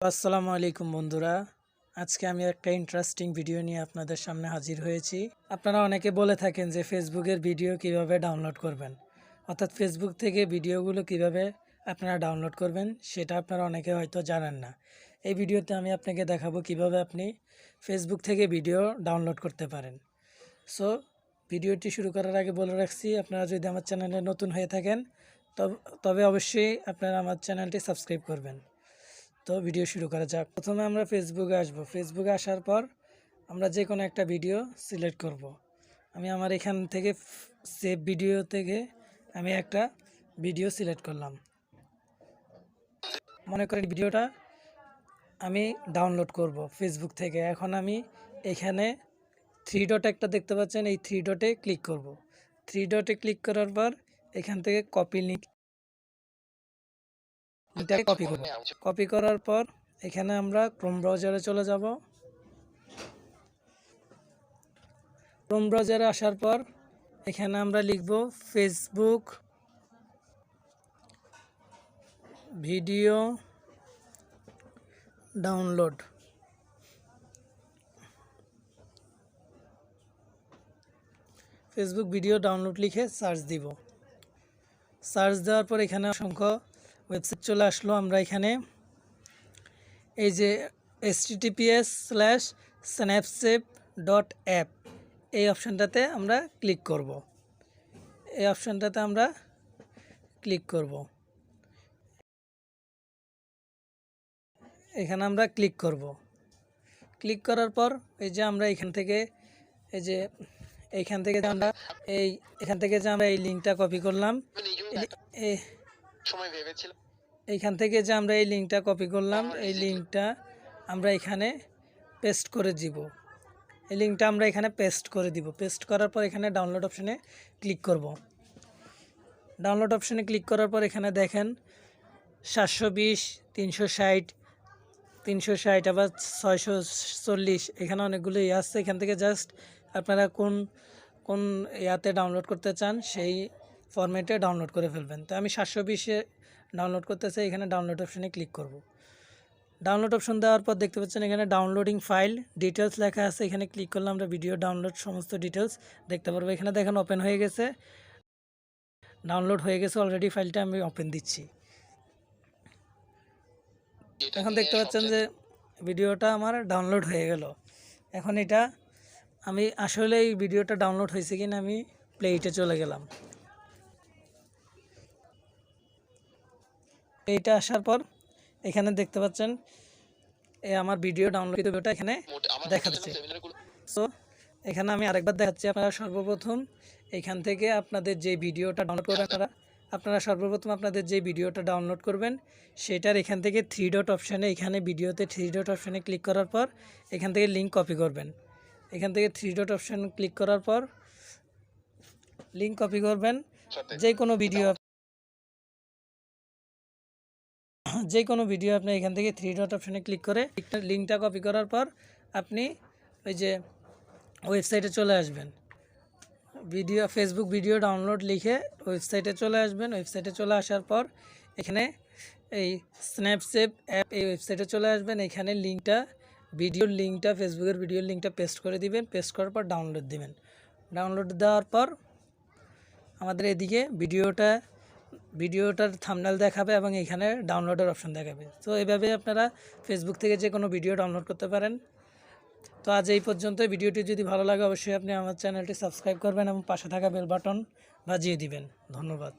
আসসালামু আলাইকুম বন্ধুরা। আজকে আমি একটা ইন্টারেস্টিং ভিডিও নিয়ে আপনাদের সামনে হাজির হয়েছি। আপনারা অনেকে বলে থাকেন যে ফেসবুকের ভিডিও কীভাবে ডাউনলোড করবেন। অর্থাৎ ফেসবুক থেকে ভিডিওগুলো কীভাবে আপনারা ডাউনলোড করবেন, সেটা আপনারা অনেকে হয়তো জানেন না। এই ভিডিওতে আমি আপনাকে দেখাবো কীভাবে আপনি ফেসবুক থেকে ভিডিও ডাউনলোড করতে পারেন। সো ভিডিওটি শুরু করার আগে বলে রাখছি, আপনারা যদি আমার চ্যানেলে নতুন হয়ে থাকেন, তবে অবশ্যই আপনারা আমার চ্যানেলটি সাবস্ক্রাইব করবেন। তো ভিডিও শুরু করা যাক। প্রথমে আমরা ফেসবুকে আসব। ফেসবুকে আসার পর আমরা যে কোনো একটা ভিডিও সিলেক্ট করব। আমি আমার এখান থেকে সেভ ভিডিও থেকে আমি একটা ভিডিও সিলেক্ট করলাম। মনে করেন ভিডিওটা আমি ডাউনলোড করব ফেসবুক থেকে। এখন আমি এখানে থ্রি ডট একটা দেখতে পাচ্ছেন। এই থ্রি ডটে ক্লিক করব। থ্রি ডটে ক্লিক করার পর এখান থেকে কপি লিঙ্ক লিঙ্কটাকে কপি করব। কপি করার পর এখানে আমরা ক্রোম ব্রাউজারে চলে যাব। ক্রোম ব্রাউজারে আসার পর এখানে আমরা লিখব Facebook video download Facebook video download লিখে সার্চ দিব। সার্চ দেওয়ার পর এখানে অসংখ্য ওয়েবসাইট চলে আসলো আমরা এখানে। এই যে https slash SnapSave dot app এই অপশানটাতে আমরা ক্লিক করব। এই অপশানটাতে আমরা ক্লিক করব। এখানে আমরা ক্লিক করব। ক্লিক করার পর এই যে আমরা এখান থেকে, এই যে এইখান থেকে আমরা এই, এখান থেকে যে আমরা এই লিঙ্কটা কপি করলাম সময় ভেবেছিলাম। এইখান থেকে যে আমরা এই লিঙ্কটা কপি করলাম এই লিঙ্কটা আমরা এখানে পেস্ট করে দিব। এই লিঙ্কটা আমরা এখানে পেস্ট করে দিব। পেস্ট করার পর এখানে ডাউনলোড অপশানে ক্লিক করব। ডাউনলোড অপশানে ক্লিক করার পর এখানে দেখেন সাতশো বিশ তিনশো ষাট তিনশো ষাট আবার ছয়শো চল্লিশ এখানে অনেকগুলো ইয়ে আসছে এখান থেকে জাস্ট আপনারা কোন কোন ইয়াতে ডাউনলোড করতে চান সেই ফরম্যাটে ডাউনলোড করে ফেলবেন। তো আমি সাতশো বিশে ডাউনলোড করতে চাই এখানে ডাউনলোড অপশানে ক্লিক করব। ডাউনলোড অপশন দেওয়ার পর দেখতে পাচ্ছেন এখানে ডাউনলোডিং ফাইল ডিটেলস লেখা আছে, এখানে ক্লিক করলে আমরা ভিডিও ডাউনলোড সমস্ত ডিটেলস দেখতে পারব। এখানে দেখেন ওপেন হয়ে গেছে। ডাউনলোড হয়ে গেছে অলরেডি ফাইলটা আমি ওপেন দিচ্ছি। এখন দেখতে পাচ্ছেন যে ভিডিওটা আমার ডাউনলোড হয়ে গেল। এখন এটা আমি আসলে এই ভিডিওটা ডাউনলোড হয়েছে কিনা আমি প্লেইটে চলে গেলাম। এইটা আসার পর এখানে দেখতে পাচ্ছেন এ আমার ভিডিও ডাউনলোড ভিডিওটা এখানে আমার দেখাচ্ছে। সো এখানে আমি আরেকবার দেখাচ্ছি আপনারা সর্বপ্রথম এখান থেকে আপনাদের যে ভিডিওটা ডাউনলোড করবেন আপনারা আপনারা সর্বপ্রথম আপনাদের যে ভিডিওটা ডাউনলোড করবেন সেটার এখান থেকে থ্রি ডট অপশানে এখানে ভিডিওতে থ্রি ডট অপশানে ক্লিক করার পর এখান থেকে লিঙ্ক কপি করবেন। এখান থেকে থ্রি ডট অপশান ক্লিক করার পর লিঙ্ক কপি করবেন। যে কোনো ভিডিও যে কোনো ভিডিও আপনি এখান থেকে থ্রি ডট অপশানে ক্লিক করে লিঙ্কটা কপি করার পর আপনি ওই যে ওয়েবসাইটে চলে আসবেন। ভিডিও ফেসবুক ভিডিও ডাউনলোড লিখে ওয়েবসাইটে চলে আসবেন। ওয়েবসাইটে চলে আসার পর এখানে এই স্ন্যাপসেপ অ্যাপ এই ওয়েবসাইটে চলে আসবেন। এখানে লিঙ্কটা ভিডিওর লিঙ্কটা ফেসবুকের ভিডিওর লিঙ্কটা পেস্ট করে দিবেন। পেস্ট করার পর ডাউনলোড দিবেন। ডাউনলোড দেওয়ার পর আমাদের এদিকে ভিডিওটা ভিডিওটার থামনাল দেখাবে এবং এখানে ডাউনলোডের অপশন দেখাবে। তো এইভাবে আপনারা ফেসবুক থেকে যে কোনো ভিডিও ডাউনলোড করতে পারেন। তো আজ এই পর্যন্ত ভিডিওটি যদি ভালো লাগে, অবশ্যই আপনি আমার চ্যানেলটি সাবস্ক্রাইব করবেন এবং পাশে থাকা বেল বাটন বাজিয়ে দিবেন। ধন্যবাদ।